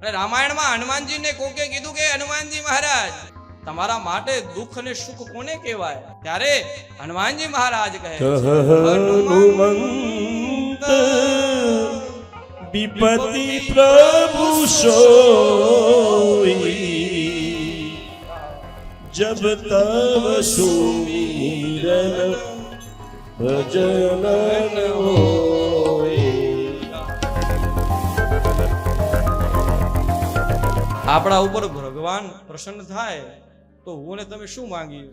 અને રામાયણમાં હનુમાનજીને કોકે કીધું કે, હનુમાનજી મહારાજ, તમારા માટે દુઃખ અને સુખ કોને કહેવાય? ત્યારે હનુમાનજી મહારાજ કહે હનુમંત વિપતિ પ્રભુ સોઈ, જબ તવ સુમીરન ભજન હોય આપણા ઉપર ભગવાન પ્રસન્ન થાય, તો હું ને તમે શું માંગીએ?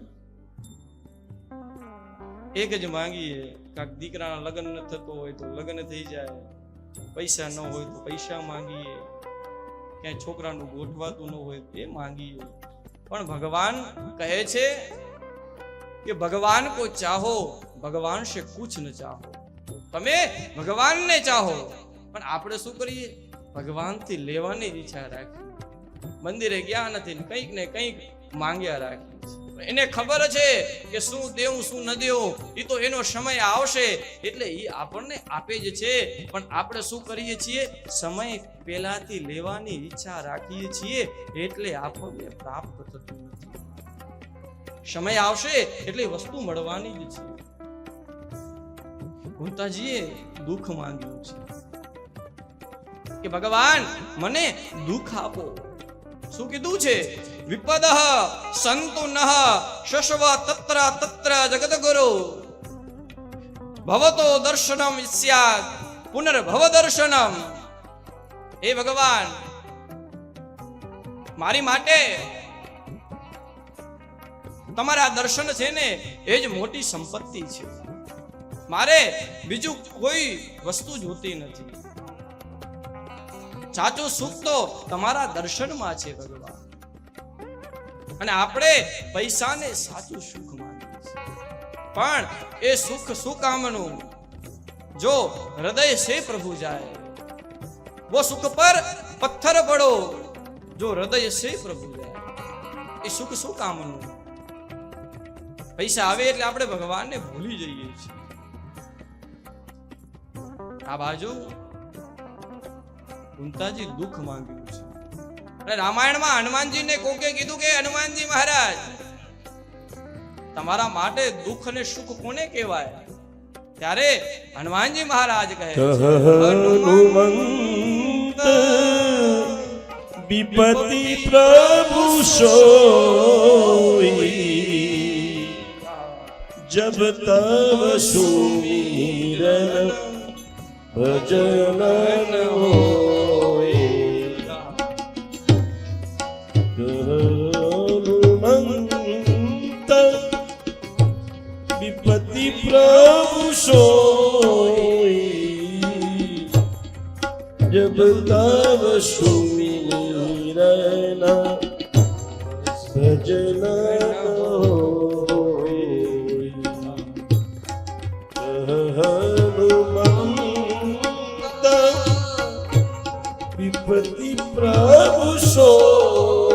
એક જ માંગીએ, કાંક દીકરાના લગ્ન ન થતો હોય તો લગ્ન થઈ જાય, પૈસા ન હોય તો પૈસા માંગીએ, ક્યાંય છોકરાનું ગોઠવાતું ન હોય એ માંગીએ. પણ ભગવાન કહે છે કે ભગવાન કો ચાહો, ભગવાન સે કુછ ન ચાહો. તમે ભગવાનને ચાહો. પણ આપણે શું કરીએ? ભગવાનથી લેવાની ઈચ્છા રાખી મંદિરે ગયા નથી કંઈક ને કંઈક માંગ્યા રાખી એને ખબર છે કે શું દેવું, શું ન દેવું એ તો એનો સમય આવશે. એટલે એ આપણને આપે જ છે. પણ આપણે શું કરીએ છીએ? સમય પહેલાથી લેવાની ઈચ્છા રાખીએ છીએ. એટલે આપણને પ્રાપ્ત થતું નથી. સમય આવશે એટલે વસ્તુ મળવાની જ છે. ગુંતાજીએ દુઃખ માંગ્યું છે કે ભગવાન, મને દુઃખ આપો. શું કીધું છે? વિપદ સંતુ નહ શશવ તત્ર તત્ર જગદગુરુ. ભવતો દર્શનમ ઇસ્યાદ પુનર્ભવ દર્શનમ. હે ભગવાન, મારી માટે તમારા દર્શન છે ને, એ જ મોટી સંપત્તિ છે. મારે બીજું કોઈ વસ્તુ જોતી નથી. સાચું સુખ તો તમારા દર્શનમાં છે ભગવાન. અને આપણે પૈસાને સાચું સુખ માનીએ પણ એ સુખ શું કામનું? જો હૃદય છે પ્રભુ જાય, વો સુખ પર પથ્થર પડો, જો હૃદય છે પ્રભુ જાય, એ સુખ શું કામનું? પૈસા આવે એટલે આપણે ભગવાનને ભૂલી જઈએ છીએ. આ બાજુ કુંતાજી દુઃખ માંગ્યું છે. અને રામાયણમાં હનુમાનજીને કોકે કીધું કે, હનુમાનજી મહારાજ, તમારા માટે દુઃખ અને સુખ કોને કહેવાય? ત્યારે હનુમાનજી મહારાજ કહે હનુમંત વિપતિ પ્રભુ સોઈ, જબ તવ સુમીરન ભજનન હોય હનુમંત વિપતિ પ્રભુ સોઈ જબ તવ સુમીરન હનુમંત વિપતિ પ્રભુ સોઈ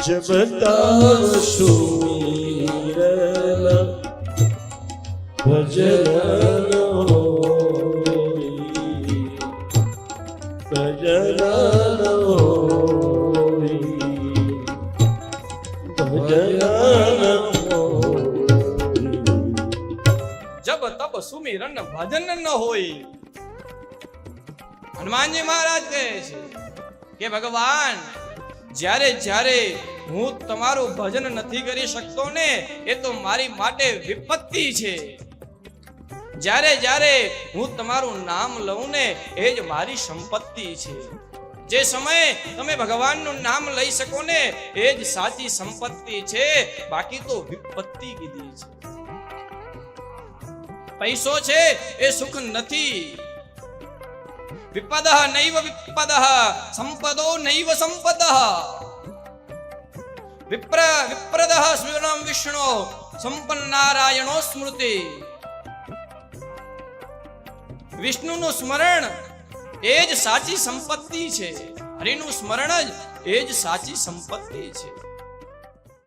જબ તવ સુમીરન ભજન ભજન જબ તપ સુમિરન ભજન ન હોય હનુમાનજી મહારાજ કહે છે કે ભગવાન, જ્યારે જ્યારે હું તમારું ભજન નથી કરી શકતો ને, એ તો મારી માટે વિપત્તિ છે. જ્યારે જ્યારે હું તમારું નામ લઉં ને, એ જ મારી સંપત્તિ છે. જે સમયે તમે ભગવાનનું નામ લઈ શકો ને, એ જ સાચી સંપત્તિ છે. બાકી તો વિપત્તિ કીધી છે. પૈસો છે એ સુખ નથી. વિપદ નૈવ વિપદ સંપદો નૈવ સંપદ વિપ્ર વિપ્રદ સ્મૃણમ વિષ્ણુ સંપન્નારાયણો સ્મૃતિ વિષ્ણુનું સ્મરણ એ જ સાચી સંપત્તિ છે. હરિનું સ્મરણ જ એ જ સાચી સંપત્તિ છે.